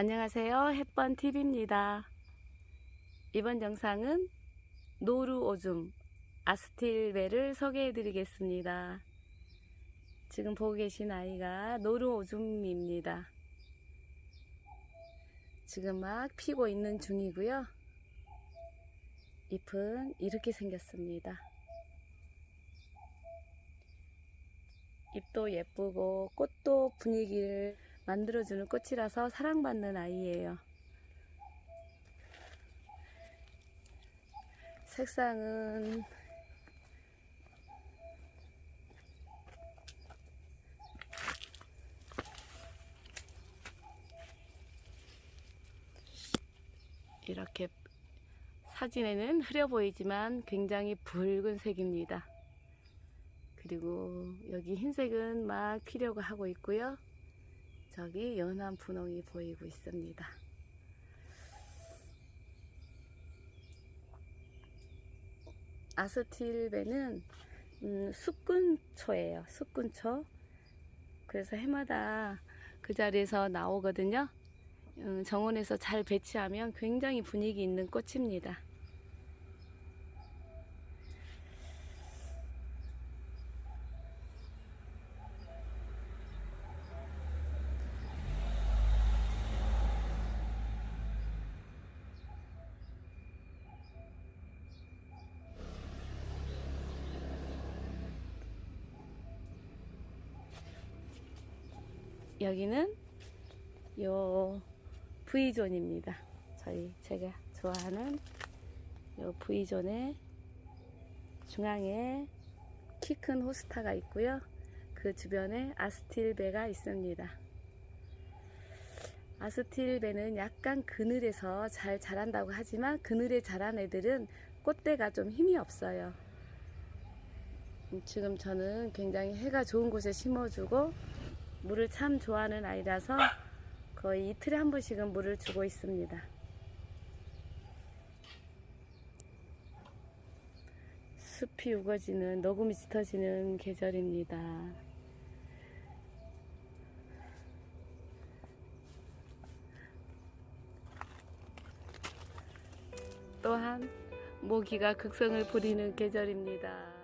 안녕하세요. 햇번TV입니다. 이번 영상은 노루 오줌 아스틸베를 소개해 드리겠습니다. 지금 보고 계신 아이가 노루 오줌입니다. 지금 막 피고 있는 중이고요. 잎은 이렇게 생겼습니다. 잎도 예쁘고 꽃도 분위기를 만들어주는 꽃이라서 사랑받는 아이예요. 색상은 이렇게 사진에는 흐려 보이지만 굉장히 붉은 색입니다. 그리고 여기 흰색은 막 피려고 하고 있고요. 저기 연한 분홍이 보이고 있습니다. 아스틸베는 음, 숙군초예요. 숙군초. 그래서 해마다 그 자리에서 나오거든요. 음, 정원에서 잘 배치하면 굉장히 분위기 있는 꽃입니다. 여기는 요 V존입니다. 저희 제가 좋아하는 요 V존의 중앙에 키 큰 호스타가 있고요. 그 주변에 아스틸베가 있습니다. 아스틸베는 약간 그늘에서 잘 자란다고 하지만 그늘에 자란 애들은 꽃대가 좀 힘이 없어요. 음, 지금 저는 굉장히 해가 좋은 곳에 심어주고 물을 참 좋아하는 아이라서 거의 이틀에 한 번씩은 물을 주고 있습니다. 숲이 우거지는 녹음이 짙어지는 계절입니다. 또한 모기가 극성을 부리는 계절입니다.